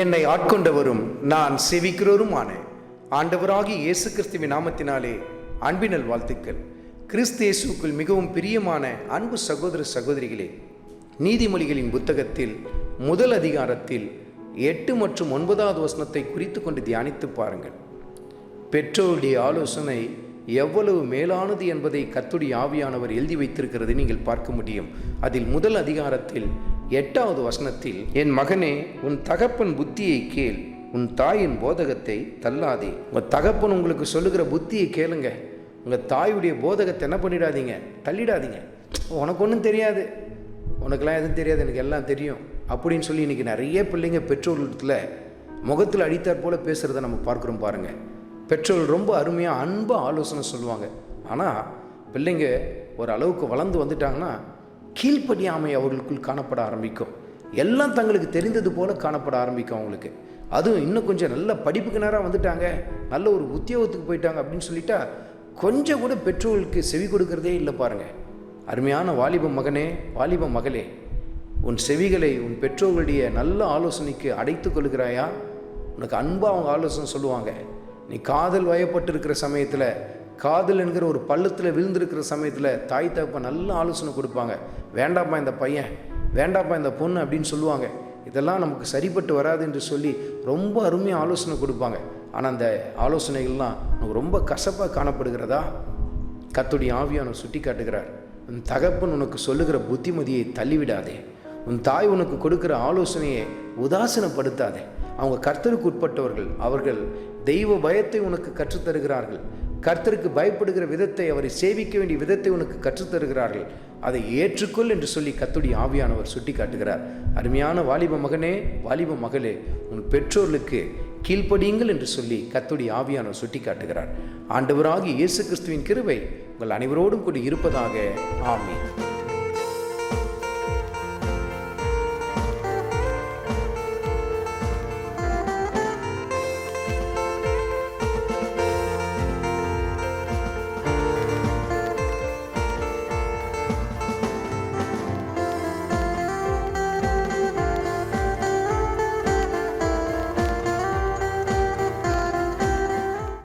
என்னை ஆட்கொண்டவரும் நான் செவிக்கிறவருமான ஆண்டவராகி இயேசு கிறிஸ்துவின் நாமத்தினாலே அன்பினல் வாழ்த்துக்கள். கிறிஸ்து இயேசுக்குள் மிகவும் பிரியமான அன்பு சகோதர சகோதரிகளே நீதிமொழிகளின் புத்தகத்தில் முதல் அதிகாரத்தில் எட்டு மற்றும் ஒன்பதாவது வசனத்தை குறித்து கொண்டு தியானித்து பாருங்கள். பெற்றோருடைய ஆலோசனை எவ்வளவு மேலானது என்பதை கத்துடைய ஆவியானவர் எழுதி வைத்திருக்கிறது நீங்கள் பார்க்க முடியும். அதில் முதல் அதிகாரத்தில் எட்டாவது வசனத்தில் என் மகனே உன் தகப்பன் புத்தியை கேள். உன் தாயின் போதகத்தை தள்ளாதே. உங்கள் தகப்பன் உங்களுக்கு சொல்லுகிற புத்தியை கேளுங்க. உங்கள் தாயுடைய போதகத்தை என்ன பண்ணிடாதீங்க? தள்ளிடாதீங்க. உனக்கு ஒன்றும் தெரியாது. உனக்கெல்லாம் எதுவும் தெரியாது. எனக்கு எல்லாம் தெரியும். அப்படின்னு சொல்லி இன்றைக்கி நிறைய பிள்ளைங்க பெற்றோர்களிடத்தில் முகத்தில் அடித்தார் போல் பேசுகிறத நம்ம பார்க்குறோம் பாருங்கள் பெற்றோர்கள் ரொம்ப அருமையாக அன்பாக ஆலோசனை சொல்லுவாங்க. ஆனால் பிள்ளைங்க ஒரு அளவுக்கு வளர்ந்து வந்துட்டாங்கன்னா கீழ்ப்படியாமை அவர்களுக்குள் காணப்பட ஆரம்பிக்கும். எல்லாம் தங்களுக்கு தெரிந்தது போல காணப்பட ஆரம்பிக்கும் அவங்களுக்கு. அதுவும் இன்னும் கொஞ்சம் நல்ல படிப்புக்கு நேராக வந்துட்டாங்க. நல்ல ஒரு உத்தியோகத்துக்கு போயிட்டாங்க அப்படின்னு சொல்லிட்டா கொஞ்சம் கூட பெற்றோர்களுக்கு செவி கொடுக்கறதே இல்லை பாருங்க. அருமையான வாலிப மகனே வாலிப மகளே உன் செவிகளை உன் பெற்றோர்களுடைய நல்ல ஆலோசனைக்கு அடைத்து கொள்கிறாயா? உனக்கு அன்பாக அவங்க ஆலோசனை சொல்லுவாங்க. நீ காதல் வயப்பட்டு இருக்கிற சமயத்தில் காதல் என்கிற ஒரு பள்ளத்தில் விழுந்திருக்கிற சமயத்தில் தாய் தகப்பா நல்ல ஆலோசனை கொடுப்பாங்க. வேண்டாப்பா இந்த பையன் வேண்டாப்பா இந்த பொண்ணு அப்படின்னு சொல்லுவாங்க. இதெல்லாம் நமக்கு சரிப்பட்டு வராது என்று சொல்லி ரொம்ப அருமையாக ஆலோசனை கொடுப்பாங்க. ஆனால் அந்த ஆலோசனைகள்லாம் நமக்கு ரொம்ப கசப்பாக காணப்படுகிறதா? கத்துடைய ஆவியான சுட்டி காட்டுகிறார் உன் தகப்பன் உனக்கு சொல்லுகிற புத்திமதியை தள்ளிவிடாதே. உன் தாய் உனக்கு கொடுக்கிற ஆலோசனையை உதாசீனப்படுத்தாதே. அவங்க கர்த்தருக்கு உட்பட்டவர்கள் அவர்கள் தெய்வ பயத்தை உனக்கு கற்றுத்தருகிறார்கள். கர்த்தருக்கு பயப்படுகிற விதத்தை அவரை சேவிக்க வேண்டிய விதத்தை உனக்கு கற்றுத்தருகிறார்கள். அதை ஏற்றுக்கொள் என்று சொல்லி கத்துடைய ஆவியானவர் சுட்டி காட்டுகிறார் அருமையான வாலிப மகனே வாலிப மகளே உன் பெற்றோர்களுக்கு கீழ்ப்படியுங்கள் என்று சொல்லி கத்துடைய ஆவியானவர் சுட்டி காட்டுகிறார் ஆண்டவராகி இயேசு கிறிஸ்துவின் கிருவை உங்கள் அனைவரோடும் கூட இருப்பதாக. ஆமீன்.